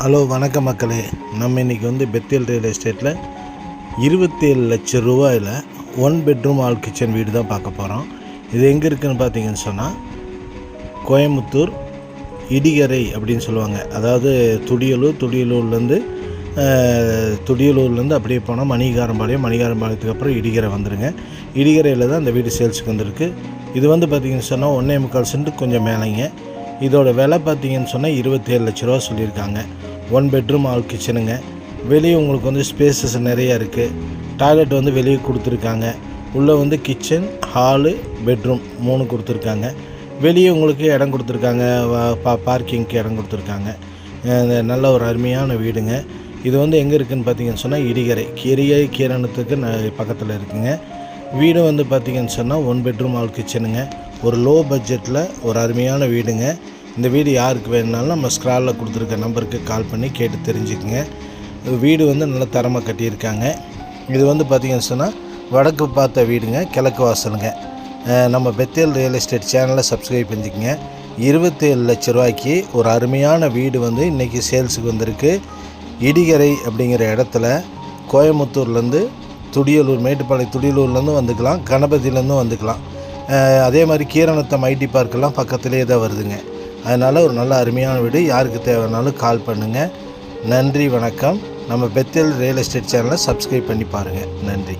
Hello வணக்கம் மக்களே. நம்ம இன்றைக்கி வந்து பெத்தியல் ரியல் எஸ்டேட்டில் இருபத்தேழு லட்சம் ரூபாயில் ஒன் பெட்ரூம் ஆல் கிச்சன் வீடு தான் பார்க்க போகிறோம் இது எங்கே இருக்குதுன்னு பார்த்தீங்கன்னு சொன்னால் கோயம்புத்தூர் இடிகரை அப்படின்னு சொல்லுவாங்க. அதாவது துடியலூர் துடியலூர்லேருந்து துடியலூர்லேருந்து அப்படியே போனால் மணிகாரம்பாளையம் மணிகாரம்பாளையத்துக்கு அப்புறம் இடிகரை வந்துடுங்க இடிகரையில் தான் இந்த வீடு சேல்ஸுக்கு வந்திருக்கு. இது வந்து பார்த்திங்கன்னு சொன்னால் ஒன்றே முக்கால் சென்ட்டு கொஞ்சம் மேலேங்க. இதோட விலை பார்த்தீங்கன்னு சொன்னால் இருபத்தேழு லட்ச ரூபா சொல்லியிருக்காங்க. ஒன் பெட்ரூம் ஆல் கிச்சனுங்க வெளியே உங்களுக்கு வந்து ஸ்பேசஸ் நிறைய இருக்குது டாய்லெட் வந்து வெளியே கொடுத்துருக்காங்க. உள்ளே வந்து கிச்சன் ஹாலு பெட்ரூம் மூணு கொடுத்துருக்காங்க. வெளியே உங்களுக்கு இடம் கொடுத்துருக்காங்க. பா பார்க்கிங்க்கு இடம் கொடுத்துருக்காங்க. நல்ல ஒரு அருமையான வீடுங்க. இது வந்து எங்கே இருக்குதுன்னு பார்த்தீங்கன்னு சொன்னால் இடிகரை. கிரியை கீரணத்துக்கு ந பக்கத்தில் இருக்குங்க. வீடு வந்து பார்த்தீங்கன்னு சொன்னால் ஒன் பெட்ரூம் ஆல் கிச்சனுங்க ஒரு லோ பட்ஜெட்டில் ஒரு அருமையான வீடுங்க. இந்த வீடு யாருக்கு வேணுனாலும் நம்ம ஸ்க்ராலில் கொடுத்துருக்க நம்பருக்கு கால் பண்ணி கேட்டு தெரிஞ்சுக்குங்க. வீடு வந்து நல்ல தரமாக கட்டியிருக்காங்க. இது வந்து பார்த்திங்கன்னு சொன்னால் வடக்கு பார்த்த வீடுங்க கிழக்கு வாசலுங்க. நம்ம பெத்தேல் ரியல் எஸ்டேட் சேனலை சப்ஸ்கிரைப் பண்ணிக்கோங்க. இருபத்தேழு லட்ச ரூபாய்க்கு ஒரு அருமையான வீடு வந்து இன்றைக்கி சேல்ஸுக்கு வந்திருக்கு. இடிகரை அப்படிங்கிற இடத்துல கோயம்புத்தூர்லேருந்து துடியலூர் மேட்டுப்பாளையம் துடியலூர்லேருந்து வந்துக்கலாம் கணபதியிலேருந்தும் வந்துக்கலாம். அதே மாதிரி கீரணத்தம் ஐடி பார்க்கெல்லாம் பக்கத்துலேயே தான் வருதுங்க. அதனால் ஒரு நல்ல அருமையான வீடு. யாருக்கு தேவைனாலும் கால் பண்ணுங்கள் நன்றி வணக்கம். நம்ம பெத்தேல் ரியல் எஸ்டேட் சேனலை சப்ஸ்கிரைப் பண்ணி பாருங்கள் நன்றி.